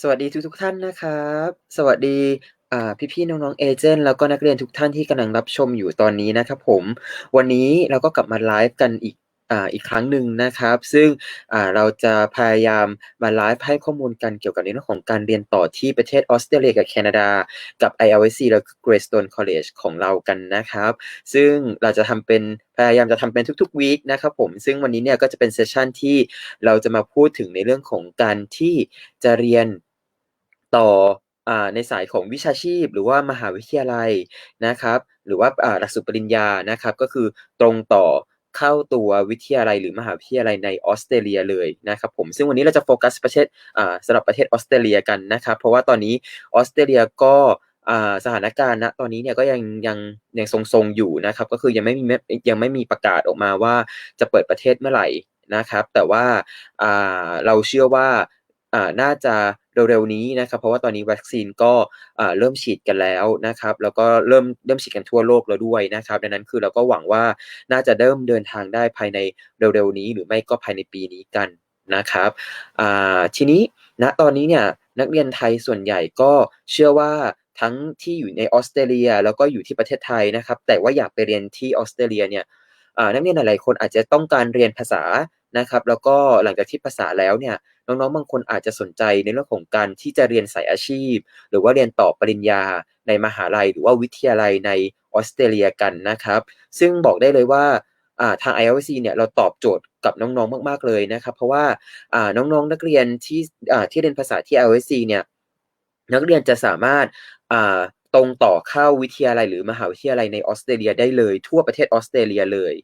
สวัสดีทุกๆท่านนะครับ สวัสดีอ่พี่ๆน้องๆเอเจนต์แล้วก็นักเรียนทุกท่านที่กำลังรับชมอยู่ตอนนี้นะครับผม วันนี้เราก็กลับมาไลฟ์กันอีกอีกครั้งหนึ่งนะครับ ซึ่งเราจะพยายามมาไลฟ์ให้ข้อมูลกันเกี่ยวกับในเรื่องของการเรียนต่อที่ประเทศออสเตรเลียกับแคนาดา กับ ILSC แล้วก็ Greystone College ของเรากันนะครับ ซึ่งเราจะทำเป็นพยายามจะทำเป็นทุกๆวีกนะครับผม ซึ่งวันนี้เนี่ยก็จะเป็นเซสชันที่เราจะมาพูดถึงในเรื่องของการที่จะเรียน ต่อ อ่า ในสายของวิชาชีพ หรือว่ามหาวิทยาลัยนะครับ หรือว่า อ่า หลักสูตรปริญญานะครับ ก็คือตรงต่อเข้าตัววิทยาลัยหรือมหาวิทยาลัยในออสเตรเลียเลยนะครับผม ซึ่งวันนี้เราจะโฟกัสประเทศ อ่าสำหรับประเทศออสเตรเลียกันนะครับ เพราะว่าตอนนี้ออสเตรเลียก็สถานการณ์ณตอนนี้เนี่ยก็ยังยังยังทรงๆอยู่นะครับ ก็คือยังไม่มีมยังไม่มีประกาศออกมาว่าจะเปิดประเทศเมื่อไหร่นะครับ แต่ว่าเราเชื่อว่า น่าจะเร็วๆนี้นะครับ เพราะว่าตอนนี้วัคซีนก็อ่าเริ่มฉีดกันแล้วนะครับ แล้วก็เริ่มเริ่มฉีดกันทั่วโลกแล้วด้วยนะครับ ดังนั้นคือเราก็หวังว่าน่าจะเริ่มเดินทางได้ภายในเร็วๆนี้ หรือไม่ก็ภายในปีนี้กันนะครับอ่าทีนี้ณตอนนี้เนี่ยนักเรียนไทยส่วนใหญ่ก็เชื่อว่าทั้งที่อยู่ในออสเตรเลีย แล้วก็อยู่ที่ประเทศไทยนะครับ แต่ว่าอยากไปเรียนที่ออสเตรเลียเนี่ยอ่านักเรียนหลายๆคนอาจจะต้องการเรียนภาษานะครับ แล้วก็หลังจากที่ภาษาแล้วเนี่ย น้องๆบางคนอาจจะสนใจในเรื่องของการที่จะเรียนสายอาชีพ หรือว่าเรียนต่อปริญญาในมหาลัย หรือว่าวิทยาลัยในออสเตรเลียกันนะครับ ซึ่งบอกได้เลยว่าทาง ILC เนี่ยเราตอบโจทย์กับน้องๆมาก ๆเลยนะครับ เพราะว่าน้องๆนักเรียนที่ที่เรียนภาษาที่ ILC เนี่ยนักเรียนจะสามารถตรงต่อเข้าวิทยาลัย หรือมหาวิทยาลัยในออสเตรเลียได้เลย ทั่วประเทศออสเตรเลียเลย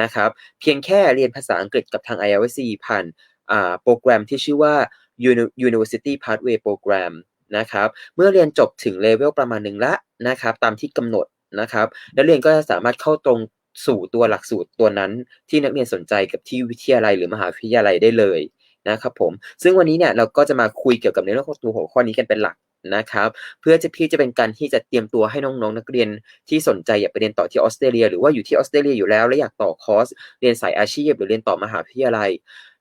นะครับ เพียงแค่เรียนภาษาอังกฤษกับทาง ILC ผ่าน โปรแกรมที่ชื่อว่า university Pathway Program นะครับ เมื่อเรียนจบถึงเลเวลประมาณหนึ่งละนะครับ ตามที่กำหนดนะครับ นักเรียนก็จะสามารถเข้าตรงสู่ตัวหลักสูตรตัวนั้นที่นักเรียนสนใจกับที่วิทยาลัยหรือมหาวิทยาลัยได้เลยนะครับผม ซึ่งวันนี้เนี่ยเราก็จะมาคุยเกี่ยวกับในเรื่องของตัวหัวข้อนี้กันเป็นหลัก นะครับ เพื่อจะที่จะเป็นการที่จะเตรียมตัวให้น้องๆนักเรียนที่สนใจอยากไปเรียนต่อที่ออสเตรเลีย หรือว่าอยู่ที่ออสเตรเลียอยู่แล้วและอยากต่อคอร์สเรียนสายอาชีพ หรือเรียนต่อมหาวิทยาลัย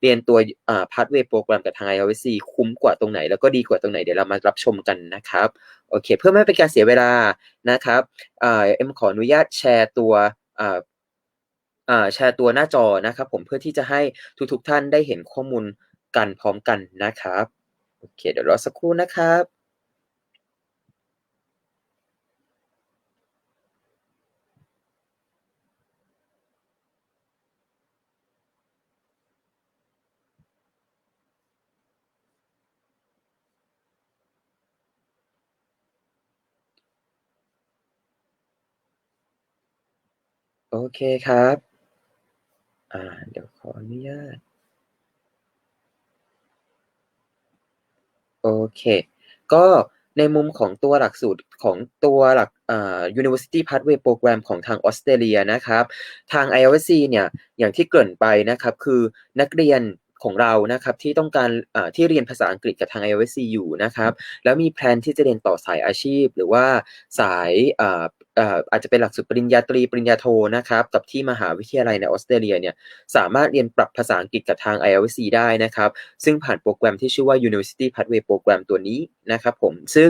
เรียนตัวอ่า Pathway Program กับทาง ILSC คุ้มกว่าตรงไหน แล้วก็ดีกว่าตรงไหนเดี๋ยวเรามารับชมกันนะครับโอเค เพื่อไม่เป็นการเสียเวลานะครับอ่าเอ็มขออนุญาตแชร์ตัวอ่าอ่าแชร์ตัวหน้าจอนะครับ ผมเพื่อที่จะให้ทุกๆท่านได้เห็นข้อมูลกันพร้อมกันนะครับ โอเค เดี๋ยวรอสักครู่นะครับ เคครับ อ่า เดี๋ยวขออนุญาต โอเค ก็ในมุมของตัวหลักสูตรของตัวหลักอ่า University Pathway Program ของทางออสเตรเลียนะครับ ทาง ILC เนี่ย อย่างที่เกริ่นไปนะครับ คือนักเรียน ของเรานะครับที่ต้องการที่เรียนภาษาอังกฤษกับทาง ILSC อยู่นะครับแล้วมีแพลนที่จะเรียนต่อสายอาชีพ หรือว่าสายอาอ่าอาจจะเป็นหลักสูตรปริญญาตรีปริญญาโทนะครับกับที่มหาวิทยาลัยในออสเตรเลียเนี่ยสามารถเรียนปรับภาษาอังกฤษกับทาง ILSC ได้นะครับซึ่งผ่านโปรแกรมที่ชื่อว่า University Pathway Program ตัวนี้นะครับผมซึ่ง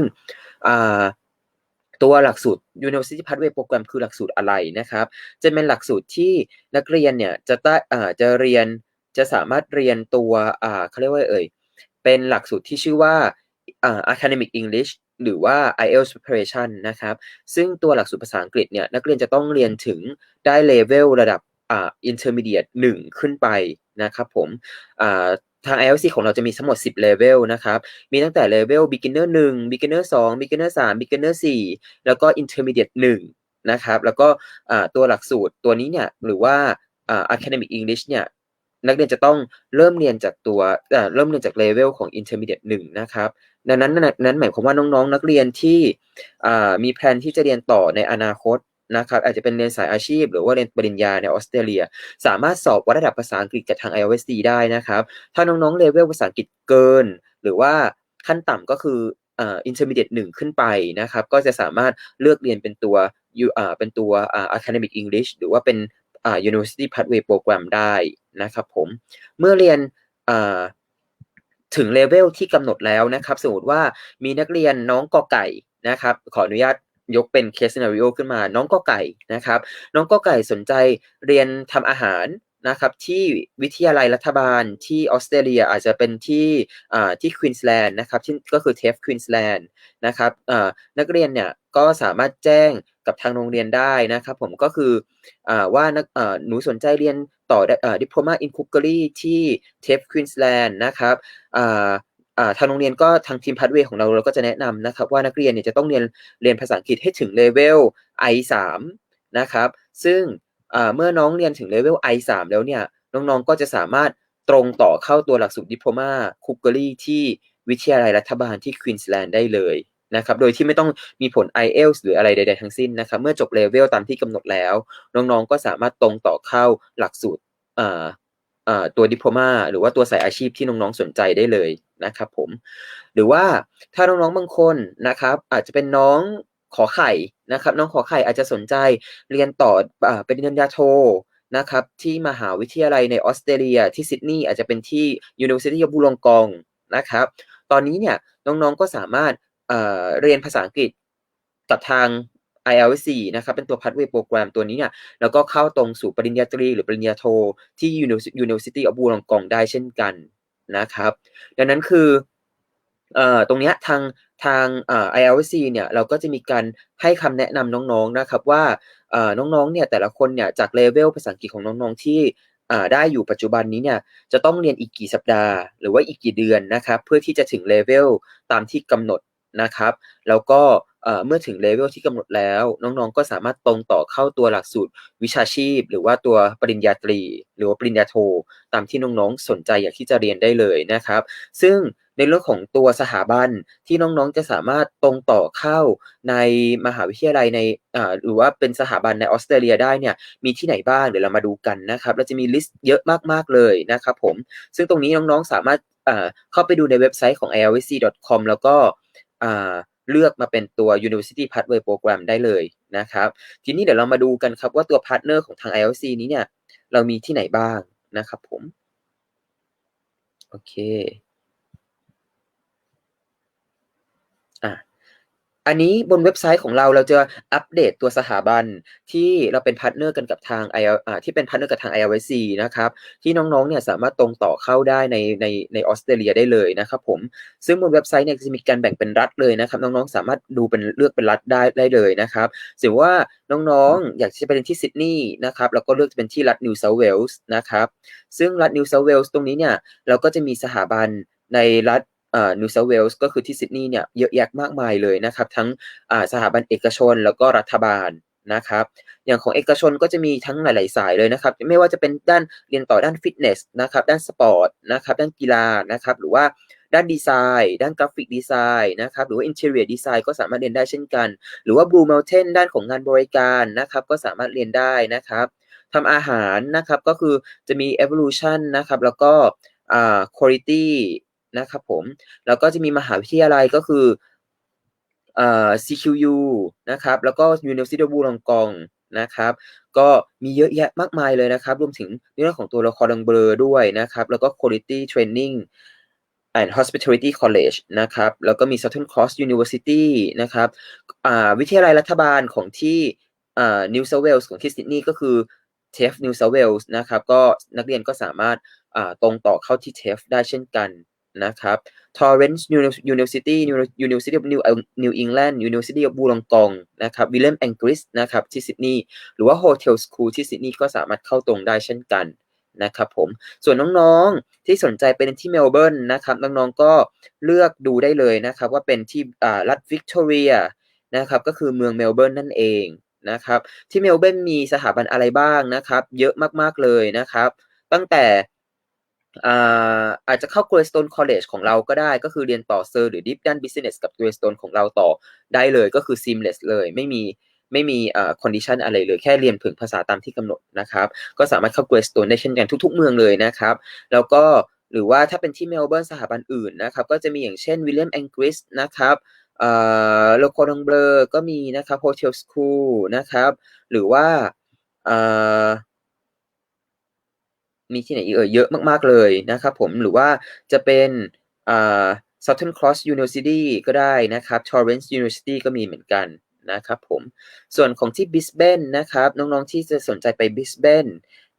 ตัวหลักสูตร University Pathway Program คือหลักสูตรอะไรนะครับ จะเป็นหลักสูตรที่นักเรียนเนี่ยจะได้อจะเรียน จะสามารถเรียนตัวอ่าเขาเรียกว่าเอ่ย เป็นหลักสูตรที่ชื่อว่าอ่า Academic English หรือว่า IELTS Preparation นะครับ ซึ่งตัวหลักสูตรภาษาอังกฤษเนี่ยนักเรียนจะต้องเรียนถึงได้ level ระดับอ่า Intermediate 1 ขึ้นไปนะครับผมอ่าทาง IELTS ของเราจะมีทั้งหมด 10 level นะครับ มีตั้งแต่ level Beginner 1 Beginner 2 Beginner 3 Beginner 4 แล้วก็ Intermediate 1นะครับ แล้วก็ตัวหลักสูตรตัวนี้เนี่ยหรือว่า Academic English เนี่ย นักเรียนจะต้องเริ่มเรียนจากตัวเริ่มเรียนจาก level ของ Intermediate 1นะครับดังนั้นนั้นหมายความว่าน้องๆ นักเรียนที่มีแพลนที่จะเรียนต่อในอนาคตนะครับอาจจะเป็นเรียนสายอาชีพ หรือว่าเรียนปริญญาในออสเตรเลีย สามารถสอบวัดระดับภาษาอังกฤษกับทาง ILSC ได้นะครับ ถ้าน้องๆ level ภาษาอังกฤษเกิน หรือว่าขั้นต่ำก็คืออ่า Intermediate 1ขึ้นไปนะครับ ก็จะสามารถเลือกเรียนเป็นตัวยูอ่าเป็นตัวอ่า Academic English หรือว่าเป็น University Pathway Program ได้นะครับผม เมื่อเรียนถึงเลเวลที่กำหนดแล้วนะครับ สมมติว่ามีนักเรียนน้องกอไก่นะครับ ขออนุญาตยกเป็นเคส e นาริโอขึ้นมา น้องกอไก่นะครับ น้องกอไก่สนใจเรียนทำอาหาร นะครับที่วิทยาลัยรัฐบาลที่ออสเตรเลียอาจจะเป็นที่ที่ควีนสแลนด์นะครับที่ก็คือเทฟควีนสแลนด์นะครับนักเรียนเนี่ยก็สามารถแจ้งกับทางโรงเรียนได้นะครับผมก็คืออว่านักหนูสนใจเรียนต่อดิพโลมาอินคุกเกอรี่ที่เทฟควีนสแลนด์นะครับทางโรงเรียนก็ทางทีมพัดเวของเราเราก็จะแนะนำนะครับว่านักเรียนเนี่ยจะต้องเรียนเรียนภาษาอังกฤษให้ถึงเลเวล I3 นะครับซึ่ง เมื่อน้องเรียนถึงเลเวล I3 แล้วเนี่ย น้องๆ ก็จะสามารถตรงต่อเข้าตัวหลักสูตรดิพโลมาคุกเกอรี่ที่วิทยาลัยรัฐบาลที่ควีนสแลนด์ได้เลยนะครับ โดยที่ไม่ต้องมีผล IELTS หรืออะไรใดๆทั้งสิ้นนะครับ เมื่อจบเลเวลตามที่กำหนดแล้ว น้องๆ ก็สามารถตรงต่อเข้าหลักสูตรตัวดิพโลมาหรือว่าตัวสายอาชีพที่น้องๆ สนใจได้เลยนะครับผม หรือว่าถ้าน้องๆ บางคนนะครับ อาจจะเป็นน้อง ขอไข่นะครับ น้องขอไข่อาจจะสนใจเรียนต่อเป็นปริญญาโทนะครับที่มหาวิทยาลัยในออสเตรเลียที่ซิดนีย์อาจจะเป็นที่ University of Wollongong นะครับ ตอนนี้เนี่ยน้องๆก็สามารถเเรียนภาษาอังกฤษกับทาง IELTS นะครับเป็นตัวพัฒเวโปรแกรมตัวนี้เนี่ยแล้วก็เข้าตรงสู่ปริญญาตรี หรือปริญญาโทที่ University of Wollongong ได้เช่นกันนะครับ ดังนั้นคือเอ่อตรงเนี้ยทาง ทางเอ่อ ILC เนี่ยเราก็จะมีการให้คำแนะนำน้องๆนะครับว่าอ่อน้องๆเนี่ยแต่ละคนเนี่ยจากเลเวลภาษาอังกฤษของน้องๆที่ได้อยู่ปัจจุบันนี้เนี่ยจะต้องเรียนอีกกี่สัปดาห์ หรือว่าอีกกี่เดือนนะครับเพื่อที่จะถึงเลเวลตามที่กำหนดนะครับ แล้วก็ เมื่อถึงเลเวลที่กำหนดแล้ว น้องๆ ก็สามารถตรงต่อเข้าตัวหลักสูตรวิชาชีพ หรือว่าตัวปริญญาตรี หรือว่าปริญญาโท ตามที่น้องๆ สนใจอยากที่จะเรียนได้เลยนะครับ ซึ่งในเรื่องของตัวสถาบันที่น้องๆ จะสามารถตรงต่อเข้าในมหาวิทยาลัยในหรือว่าเป็นสถาบันในออสเตรเลียได้เนี่ยมีที่ไหนบ้างเดี๋ยวเรามาดูกันนะครับ เราจะมีลิสต์เยอะมากๆเลยนะครับผม ซึ่งตรงนี้น้องๆ สามารถเข้าไปดูในเว็บไซต์ของ i l c c o m แล้วก็ เลือกมาเป็นตัว University Pathway Program ได้เลยนะครับ ทีนี้เดี๋ยวเรามาดูกันครับว่าตัวพาร์ทเนอร์ของทาง ILC นี้เนี่ย เรามีที่ไหนบ้างนะครับผม โอเคอะ อันนี้บนเว็บไซต์ของเราเราจะอัปเดตตัวสถาบันที่เราเป็นพาร์ทเนอร์กันกับทาง i อ่าที่เป็นพาร์ทเนอร์กับทาง ILC นะครับที่น้องๆเนี่ยสามารถตรงต่อเข้าได้ในในในออสเตรเลียได้เลยนะครับผมซึ่งบนเว็บไซต์เนี่ยจะมีการแบ่งเป็นรัฐเลยนะครับน้องๆสามารถดูเป็นเลือกเป็นรัฐได้ได้เลยนะครับสมมติว่าน้องๆอยากจะไปเรียนที่ซิดนีย์นะครับแล้วก็เลือกจะเป็นที่รัฐนิวเซาเวลส์นะครับซึ่งรัฐนิวเซาเวลส์ตรงนี้เนี่ยเราก็จะมีสถาบันในรัฐ นิวเซาเวลส์ก็คือที่ซิดนีย์เนี่ยเยอะแยะมากมายเลยนะครับ ทั้งสถาบันเอกชนแล้วก็รัฐบาลนะครับ อย่างของเอกชนก็จะมีทั้งหลาย ๆ สายเลยนะครับ ไม่ว่าจะเป็นด้านเรียนต่อด้านฟิตเนสนะครับด้านสปอร์ตนะครับด้านกีฬานะครับหรือว่าด้านดีไซน์ด้านกราฟิกดีไซน์นะครับหรือว่าอินเทอร์เนียดีไซน์ก็สามารถเรียนได้เช่นกัน หรือว่า Blue Mountain ด้านของงานบริการนะครับก็สามารถเรียนได้นะครับทำอาหารนะครับก็คือจะมี evolution นะครับแล้วก็อ่า quality นะครับผม แล้วก็จะมีมหาวิทยาลัยก็คือเอ่อ CQU นะครับ แล้วก็ University of Wollongong นะครับ ก็มีเยอะแยะมากมายเลยนะครับ รวมถึงเรื่องของตัวละครดังเบลอด้วยนะครับ แล้วก็ Quality Training and Hospitality College นะครับ แล้วก็มี Southern Cross University นะครับวิทยาลัยรัฐบาลของที่ New South Wales ของที่ซิดนีย์ก็คือ TAFE New South Wales นะครับ ก็นักเรียนก็สามารถตรงต่อเข้าที่ TAFE ได้เช่นกัน นะครับ Torrance University University of New New England University of Wollongong นะครับ William Anglis นะครับที่ซิดนีย์หรือว่า Hotel School ที่ซิดนีย์ก็สามารถเข้าตรงได้เช่นกันนะครับผมส่วนน้องๆที่สนใจเป็นที่เมลเบิร์นนะครับน้องๆก็เลือกดูได้เลยนะครับว่าเป็นที่รัฐวิกตอเรียนะครับก็คือเมืองเมลเบิร์นนั่นเองนะครับที่เมลเบิร์นมีสถาบันอะไรบ้างนะครับ เยอะมากๆเลยนะครับ ตั้งแต่ อาจจะเข้า Greystone College ของเราก็ได้ก็คือเรียนต่อเซอร์หรือ Deep ด้าน Business กับ Greystone ของเราต่อได้เลยก็คือ seamless เลยไม่มีไม่มีอ่า condition อะไรเลยแค่เรียนผึงภาษาตามที่กำหนดนะครับ ก็สามารถเข้า Greystone ได้เช่นกันทุก ๆ เมืองเลยนะครับ แล้วก็หรือว่าถ้าเป็นที่เมลเบิร์นสถาบันอื่นนะครับ ก็จะมีอย่างเช่น William Anglis นะครับเอ่อโลโคดงเบลก็มีนะครับ Hotel School นะครับ หรือว่าเอ่อ มีที่ไหนอีกเอ่ยเยอะมากๆเลยนะครับผมหรือว่าจะเป็นอ่า Southern Cross University ก็ได้นะครับ Torrance University ก็มีเหมือนกันนะครับผมส่วนของที่บิสเบนนะครับน้องๆที่จะสนใจไปบิสเบน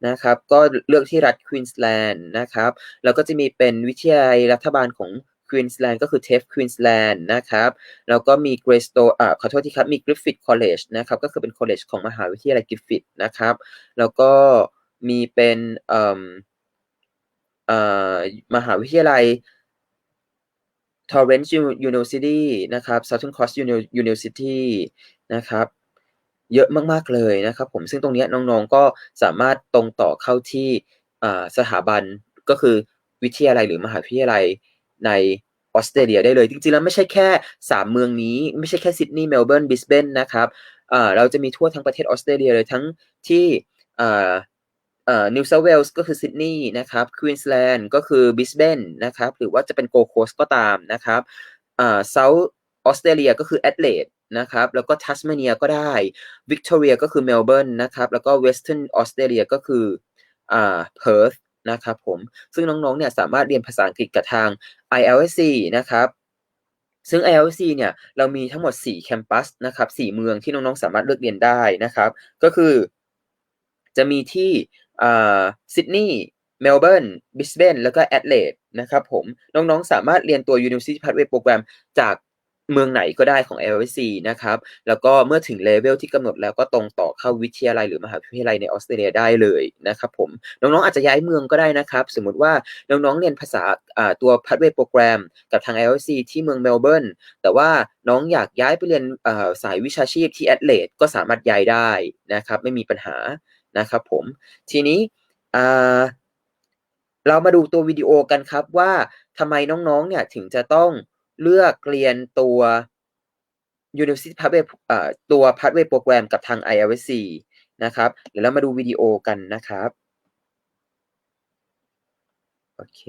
นะครับก็เลือกที่รัฐควีนสแลนด์นะครับแล้วก็จะมีเป็นวิทยาลัยรัฐบาลของควีนสแลนด์ก็คือเทฟควีนสแลนด์นะครับแล้วก็มีเกรสโตอ่าขอโทษทีครับมีกริฟฟิธคอลเลจนะครับก็คือเป็นคอลเลจของมหาวิทยาลัยกริฟฟิธนะครับแล้วก็ มีเป็นเอ่อเอ่อมหาวิทยาลัย Torrance University นะครับ Southern Cross University นะครับเยอะมากๆเลยนะครับผมซึ่งตรงนี้น้องๆก็สามารถตรงต่อเข้าที่สถาบันก็คือวิทยาลัยหรือมหาวิทยาลัยในออสเตรเลียได้เลย จริงๆ แล้วไม่ใช่แค่ 3 เมืองนี้ ไม่ใช่แค่ซิดนีย์เมลเบิร์นบิสเบนนะครับเราจะมีทั่วทั้งประเทศออสเตรเลียเลยทั้งที่ เอ่อนิวเซาเวลส์ก็คือซิดนีย์นะครับควีนสแลนด์ก็คือบิสเบนนะครับหรือว่าจะเป็นโกโคสก็ตามนะครับเอ่าเซาท์ออสเตรเลียก็คือแอดเลดนะครับแล้วก็ทัสเมเนียก็ได้วิกตอเรียก็คือเมลเบิร์นนะครับแล้วก็เวสเทิร์นออสเตรเลียก็คืออ่าเพิร์ธนะครับผมซึ่งน้องๆเนี่ยสามารถเรียนภาษาอังกฤษกับทาง ILSC นะครับซึ่ง ILSC เนี่ยเรามีทั้งหมด 4 แคมปัสนะครับ4เมืองที่น้องๆสามารถเลือกเรียนได้นะครับ ก็คือจะมีที่ ซิดนีย์เมลเบิร์นบิสเบนแล้วก็แอดเลดนะครับผมน้องๆ สามารถเรียนตัว University Pathway Program จากเมืองไหนก็ได้ของ LSC นะครับ แล้วก็เมื่อถึงเลเวลที่กำหนดแล้วก็ตรงต่อเข้าวิทยาลัยหรือมหาวิทยาลัยในออสเตรเลียได้เลยนะครับผม น้องๆอาจจะย้ายเมืองก็ได้นะครับ สมมุติว่าน้องๆเรียนภาษาตัว Pathway Program กับทาง LSC ที่เมืองเมลเบิร์น แต่ว่าน้องอยากย้ายไปเรียนสายวิชาชีพที่แอดเลดก็สามารถย้ายได้นะครับ ไม่มีปัญหา นะครับผมทีนี้เรามาดูตัววิดีโอกันครับว่าทำไมน้องๆเนี่ยถึงจะต้องเลือกเรียนตัว University Pathway ตัว Pathway Program กับทาง ILSC นะครับเดี๋ยวเรามาดูวิดีโอกันนะครับ โอเค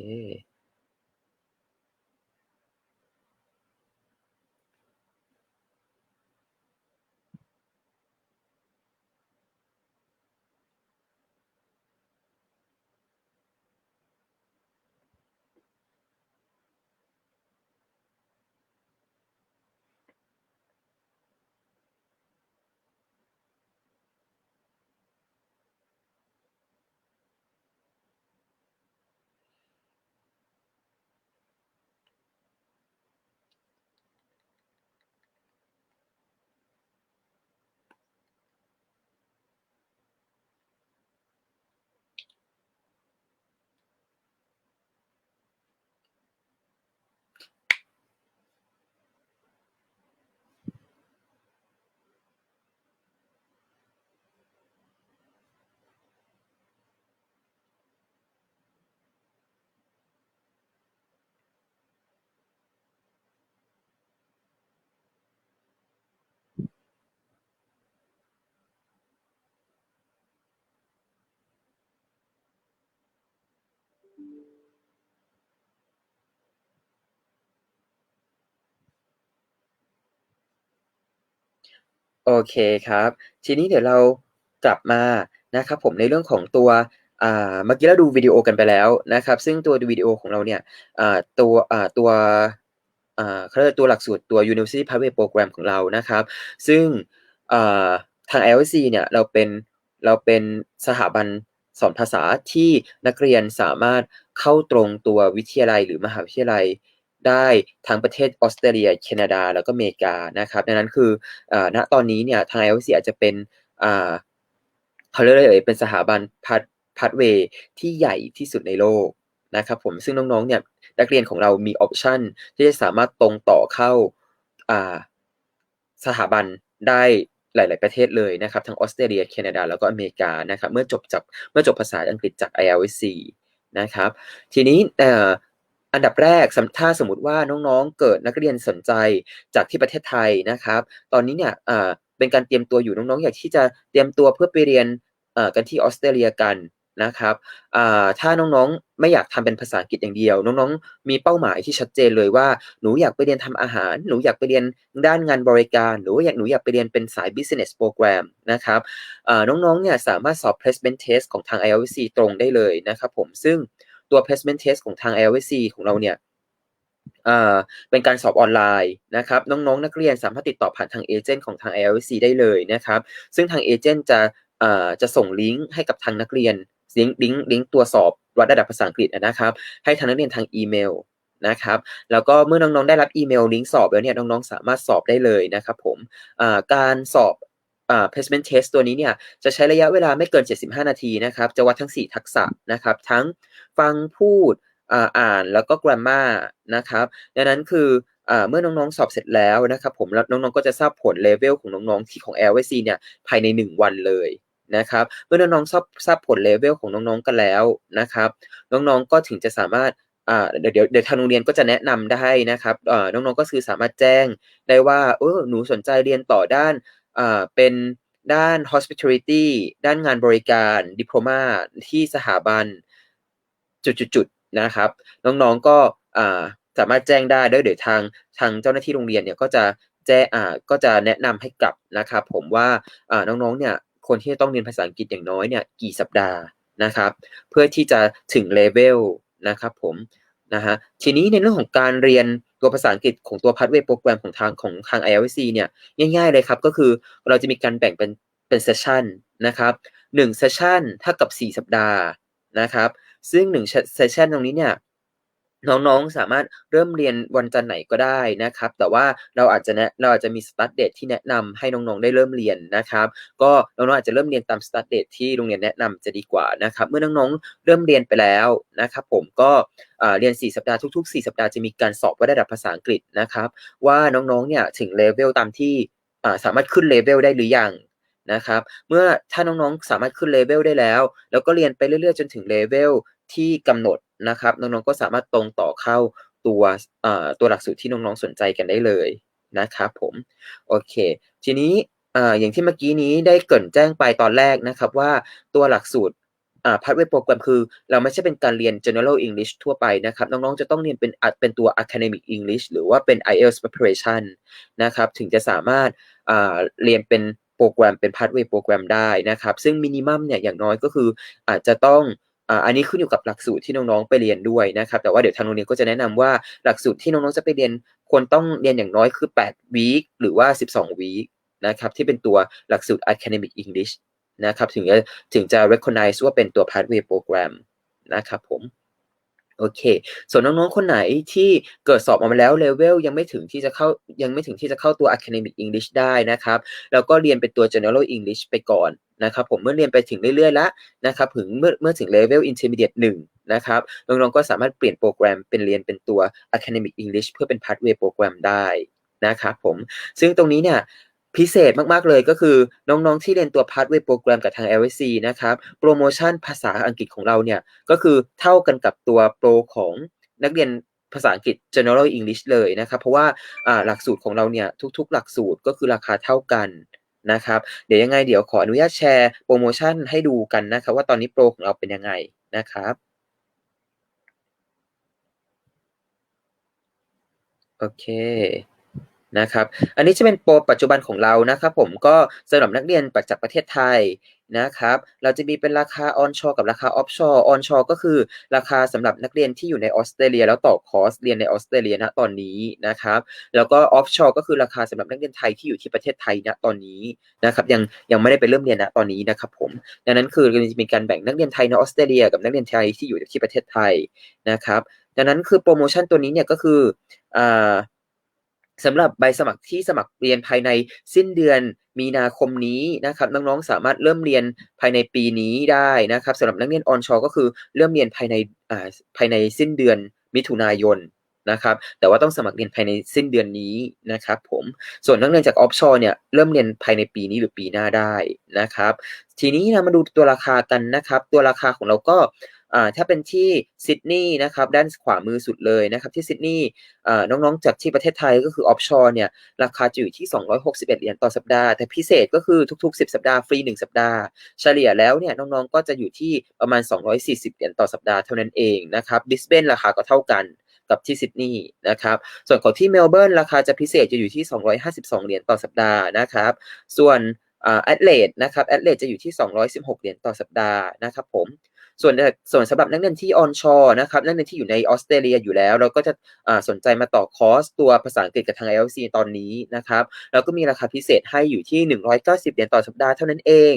โอเคครับ ทีนี้เดี๋ยวเรากลับมานะครับผมในเรื่องของตัวเมื่อกี้เราดูวิดีโอกันไปแล้วนะครับ ซึ่งตัววิดีโอของเราเนี่ยตัวตัวเขาเรียกตัวหลักสูตรตัว University Pathway Program ของเรานะครับ ซึ่งทาง LSC เนี่ยเราเป็นเราเป็นสถาบันสอนภาษาที่นักเรียนสามารถเข้าตรงตัววิทยาลัยหรือมหาวิทยาลัย ได้ทั้งประเทศออสเตรเลีย แคนาดา แล้วก็อเมริกานะครับดังนั้นคือณตอนนี้เนี่ยทาง LSC อาจจะเป็นเขาเรียกอะไรเป็นสถาบันพัดพัดเวที่ใหญ่ที่สุดในโลกนะครับผมซึ่งน้องๆเนี่ยนักเรียนของเรามีออปชันที่จะสามารถตรงต่อเข้าสถาบันได้หลาย ๆ ประเทศเลยนะครับทั้งออสเตรเลียแคนาดา แล้วก็อเมริกานะครับเมื่อจบจากเมื่อจบภาษาอังกฤษจาก ILSC นะครับทีนี้ อันดับแรกถ้าสมมติว่าน้องๆ เกิดนักเรียนสนใจจากที่ประเทศไทยนะครับ ตอนนี้เนี่ยเป็นการเตรียมตัวอยู่น้องๆ อยากที่จะเตรียมตัวเพื่อไปเรียนกันที่ออสเตรเลียกันนะครับถ้าน้องๆ ไม่อยากทำเป็นภาษาอังกฤษอย่างเดียว น้องๆ มีเป้าหมายที่ชัดเจนเลยว่าหนูอยากไปเรียนทำอาหาร หนูอยากไปเรียนด้านงานบริการ หรือว่าอยากหนูอยากไปเรียนเป็นสาย business program นะครับน้องๆ เนี่ยสามารถสอบ placement test ของทาง ILC ตรงได้เลยนะครับผมซึ่ง ตัว placement test ของทาง LSC ของเราเนี่ยเป็นการสอบออนไลน์นะครับน้องๆ นักเรียนสามารถติดต่อผ่านทางเอเจนต์ของทาง ILC ได้เลยนะครับ ซึ่งทางเอเจนต์จะจะส่งลิงก์ให้กับทางนักเรียนลิงก์ลิงก์ลิงก์ตัวสอบวัดระดับภาษาอังกฤษนะครับ ให้ทางนักเรียนทางอีเมลนะครับแล้วก็เมื่อน้องๆได้รับอีเมลลิงก์สอบแล้วเนี่ยน้องๆสามารถสอบได้เลยนะครับผมการสอบ placement test ตัวนี้เนี่ยจะใช้ระยะเวลาไม่เกิน 75 นาทีนะครับ จะวัดทั้ง 4 ทักษะนะครับ ทั้งฟังพูดอ่านแล้วก็ grammar นะครับดังนั้นคือเมื่อน้องๆ สอบเสร็จแล้วนะครับ ผมแล้วน้องๆ ก็จะทราบผลเลเวลของน้องๆที่ของ LYC เนี่ยภายใน 1 วันเลยนะครับเมื่อน้องๆทราบทราบผลเลเวลของน้องๆกันแล้วนะครับ น้องๆก็ถึงจะสามารถเดี๋ยวเดี๋ยวเดี๋ยวทางโรงเรียนก็จะแนะนำได้นะครับน้องๆก็คือสามารถแจ้งได้ว่าเออหนูสนใจเรียนต่อด้าน เป็นด้าน hospitality ด้านงานบริการดิโพลมาที่สถาบันจุดๆนะครับ น้องๆก็สามารถแจ้งได้ด้วยเดี๋ยวทางทางเจ้าหน้าที่โรงเรียนเนี่ยก็จะแจ้อ่าก็จะแนะนำให้กลับนะครับ ผมว่าน้องๆเนี่ยคนที่ต้องเรียนภาษาอังกฤษอย่างน้อยเนี่ยกี่สัปดาห์นะครับ เพื่อที่จะถึงเลเวลนะครับผมนะฮะทีนี้ในเรื่องของการเรียน ตัวภาษาอังกฤษของตัวพัฒเวโปรแกรมของทางของทาง ILC เนี่ยง่ายๆเลยครับ ก็คือเราจะมีการแบ่งเป็นเป็นเซสชันนะครับหนึ่งเซสชันเท่ากับ 4 สัปดาห์นะครับ ซึ่ง1เซสชันตรงนี้เนี่ย น้องๆสามารถเริ่มเรียนวันจันทร์ไหนก็ได้นะครับ แต่ว่าเราอาจจะแนะเราอาจจะมีสตาร์ทเดทที่แนะนำให้น้องๆได้เริ่มเรียนนะครับ ก็น้องๆอาจจะเริ่มเรียนตามสตาร์ทเดทที่โรงเรียนแนะนำจะดีกว่านะครับ เมื่อน้องๆเริ่มเรียนไปแล้วนะครับผมก็เรียน 4 สัปดาห์ทุก ๆ 4 สัปดาห์จะมีการสอบวัดระดับภาษาอังกฤษนะครับ ว่าน้องๆเนี่ยถึงเลเวลตามที่สามารถขึ้นเลเวลได้หรือยังนะครับ เมื่อถ้าน้องๆสามารถขึ้นเลเวลได้แล้ว แล้วก็เรียนไปเรื่อยๆจนถึงเลเวล ที่กำหนดนะครับ น้องๆก็สามารถตรงต่อเข้าตัวตัวหลักสูตรที่น้องๆสนใจกันได้เลยนะครับผมโอเค ทีนี้อย่างที่เมื่อกี้นี้ได้เกินแจ้งไปตอนแรกนะครับว่าตัวหลักสูตรพาร์ทเวโปรแกรมคือ เราไม่ใช่เป็นการเรียน general English ทั่วไปนะครับ น้องๆจะต้องเรียนเป็นเป็นตัว academic English หรือว่าเป็น IELTS preparation นะครับ ถึงจะสามารถเรียนเป็นโปรแกรมเป็นพาร์ทเวโปรแกรมได้นะครับ ซึ่งมินิมัมเนี่ยอย่างน้อยก็คืออาจจะต้อง อันนี้ขึ้นอยู่กับหลักสูตรที่น้องๆไปเรียนด้วยนะครับ แต่ว่าเดี๋ยวทางโรงเรียนก็จะแนะนำว่าหลักสูตรที่น้องๆจะไปเรียนควรต้องเรียนอย่างน้อยคือ8วีคหรือว่า 12วีคนะครับที่เป็นตัวหลักสูตร academic English นะครับถึงจะถึงจะ recognize ว่าเป็นตัว pathway program นะครับผมโอเค ส่วนน้องๆ คนไหนที่เกิดสอบออกมาแล้วเลเวลยังไม่ถึงที่จะเข้ายังไม่ถึงที่จะเข้าตัว academic English ได้นะครับ แล้วก็เรียนเป็นตัว general English ไปก่อน นะครับผมเมื่อเรียนไปถึงเรื่อยๆแล้วนะครับถึงเมื่อเมื่อถึงเลเวล intermediate 1นะครับน้องๆก็สามารถเปลี่ยนโปรแกรมเป็นเรียนเป็นตัว academic English เพื่อเป็น pathway program ได้นะครับผมซึ่งตรงนี้เนี่ยพิเศษมากๆเลยก็คือน้องๆที่เรียนตัว Pathway Program กับทาง LSC นะครับโปรโมชั่นภาษาอังกฤษของเราเนี่ยก็คือเท่ากันกับตัวโปรของนักเรียนภาษาอังกฤษ General English เลยนะครับ เพราะว่าหลักสูตรของเราเนี่ยทุกๆ หลักสูตรก็คือราคาเท่ากัน นะครับ เดี๋ยวยังไงเดี๋ยวขออนุญาตแชร์โปรโมชั่นให้ดูกันนะครับ ว่าตอนนี้โปรของเราเป็นยังไงนะครับโอเค นะครับ อันนี้จะเป็นโปรปัจจุบันของเรานะครับ ผมก็สำหรับนักเรียนจากประเทศไทยนะครับ เราจะมีเป็นราคาออนชอกับราคาออฟชอออนชอก็คือราคาสำหรับนักเรียนที่อยู่ในออสเตรเลีย แล้วต่อคอร์สเรียนในออสเตรเลียณตอนนี้นะครับ แล้วก็ออฟชอก็คือราคาสำหรับนักเรียนไทยที่อยู่ที่ประเทศไทยณตอนนี้นะครับยังยังไม่ได้ไปเริ่มเรียนณตอนนี้นะครับผมดังนั้นคือเราจะมีการแบ่งนักเรียนไทยในออสเตรเลีย กับนักเรียนไทยที่อยู่ที่ประเทศไทยนะครับ ดังนั้นคือโปรโมชั่นตัวนี้เนี่ยก็คืออ่า สำหรับใบสมัครที่สมัครเรียนภายในสิ้นเดือนมีนาคมนี้นะครับน้องๆสามารถเริ่มเรียนภายในปีนี้ได้นะครับสำหรับนักเรียนออนชอก็คือเริ่มเรียนภายในอ่าภายในสิ้นเดือนมิถุนายนนะครับแต่ว่าต้องสมัครเรียนภายในสิ้นเดือนนี้นะครับผมส่วนนักเรียนจากออฟชอร์เนี่ยเริ่มเรียนภายในปีนี้หรือปีหน้าได้นะครับ ทีนี้นะมาดูตัวราคากันนะครับ ตัวราคาของเราก็ ถ้าเป็นที่ซิดนีย์นะครับด้านขวามือสุดเลยนะครับที่ซิดนีย์น้องๆจากที่ประเทศไทยก็คือออฟชอร์เนี่ยราคาจะอยู่ที่ 261 เหรียญต่อสัปดาห์ แต่พิเศษก็คือทุก ๆ 10 สัปดาห์ฟรี 1 สัปดาห์ เฉลี่ยแล้วเนี่ยน้องๆก็จะอยู่ที่ประมาณ 240 เหรียญต่อสัปดาห์เท่านั้นเองนะครับบิสเบนราคาก็เท่ากันกับที่ซิดนีย์นะครับ ส่วนของที่เมลเบิร์นราคาจะพิเศษจะอยู่ที่ 252 เหรียญต่อสัปดาห์นะครับ ส่วนแอดเลดนะครับแอดเลดจะอยู่ที่ 216 เหรียญต่อสัปดาห์นะครับผม ส่วนส่วนสำหรับนักเรียนที่ออนชอร์นะครับนักเรียนที่อยู่ในออสเตรเลียอยู่แล้ว เราก็จะสนใจมาต่อคอร์สตัวภาษาอังกฤษกับทาง IELTS ตอนนี้นะครับแล้วก็มีราคาพิเศษให้อยู่ที่ 190เหรียญต่อสัปดาห์เท่านั้นเอง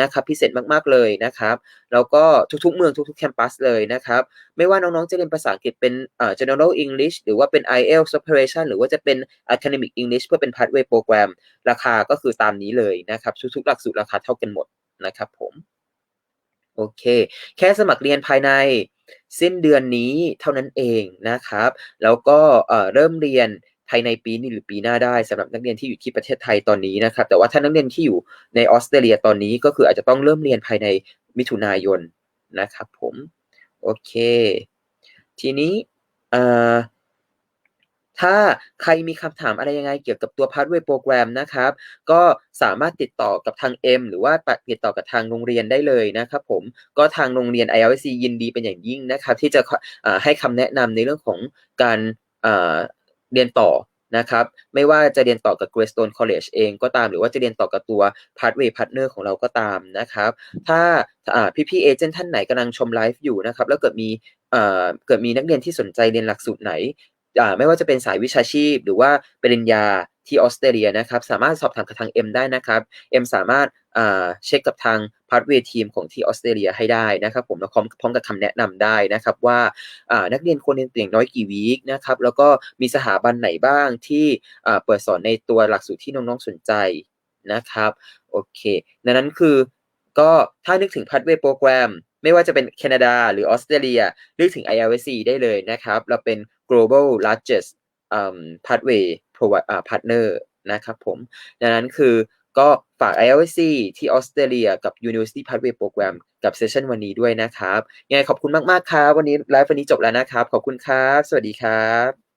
นะครับพิเศษมากๆเลยนะครับแล้วก็ทุกๆเมืองทุกๆแคมปัสเลยนะครับไม่ว่าน้องๆจะเรียนภาษาอังกฤษเป็นอ่า general English หรือว่าเป็น IELTS operation หรือว่าจะเป็น academic English เพื่อเป็น pathway program ราคาก็คือตามนี้เลยนะครับทุกๆหลักสูตรราคาเท่ากันหมดนะครับผม โอเค แค่สมัครเรียนภายในสิ้นเดือนนี้เท่านั้นเองนะครับ แล้วก็เริ่มเรียนภายในปีนี้หรือปีหน้าได้สำหรับนักเรียนที่อยู่ที่ประเทศไทยตอนนี้นะครับ แต่ว่าถ้านักเรียนที่อยู่ในออสเตรเลียตอนนี้ก็คืออาจจะต้องเริ่มเรียนภายในมิถุนายนนะครับผม โอเค ทีนี้ ถ้าใครมีคำถามอะไรยังไงเกี่ยวกับตัว Pathway Program นะครับ ก็สามารถติดต่อกับทาง M หรือว่าติดต่อกับทางโรงเรียนได้เลยนะครับผมก็ทางโรงเรียน ILC ยินดีเป็นอย่างยิ่งนะครับ ที่จะให้คำแนะนำในเรื่องของการเรียนต่อนะครับไม่ว่าจะเรียนต่อกับ Greystone College เองก็ตาม หรือว่าจะเรียนต่อกับตัว Pathway Partner ของเราก็ตามนะครับ ถ้าพี่ๆเอเจนต์ท่านไหนกำลังชมไลฟ์อยู่นะครับ แล้วเกิดมีเกิดมีนักเรียนที่สนใจเรียนหลักสูตรไหน ไม่ว่าจะเป็นสายวิชาชีพ หรือว่าปริญญาที่ออสเตรเลียนะครับสามารถสอบถามกับทาง M ได้นะครับ M สามารถเช็คกับทางพาร์ทเวทีมของที่ออสเตรเลียให้ได้นะครับผมแล้วพร้อมพร้อมกับคำแนะนำได้นะครับว่านักเรียนควรเรียนเพียงน้อยกี่วีคนะครับแล้วก็มีสถาบันไหนบ้างที่เปิดสอนในตัวหลักสูตรที่น้องๆสนใจนะครับโอเคดังนั้นคือก็ถ้านึกถึงพาร์ทเวโปรแกรมไม่ว่าจะเป็นแคนาดาหรือออสเตรเลียนึกถึง ILC ได้เลยนะครับ เราเป็น global largest pathway partner นะครับผม ดังนั้นคือก็ฝาก ILC ที่ออสเตรเลียกับ University Pathway Program กับเซสชันวันนี้ด้วยนะครับ ยังไงขอบคุณมาก ๆ ครับ วันนี้ไลฟ์วันนี้จบแล้วนะครับ ขอบคุณครับ สวัสดีครับ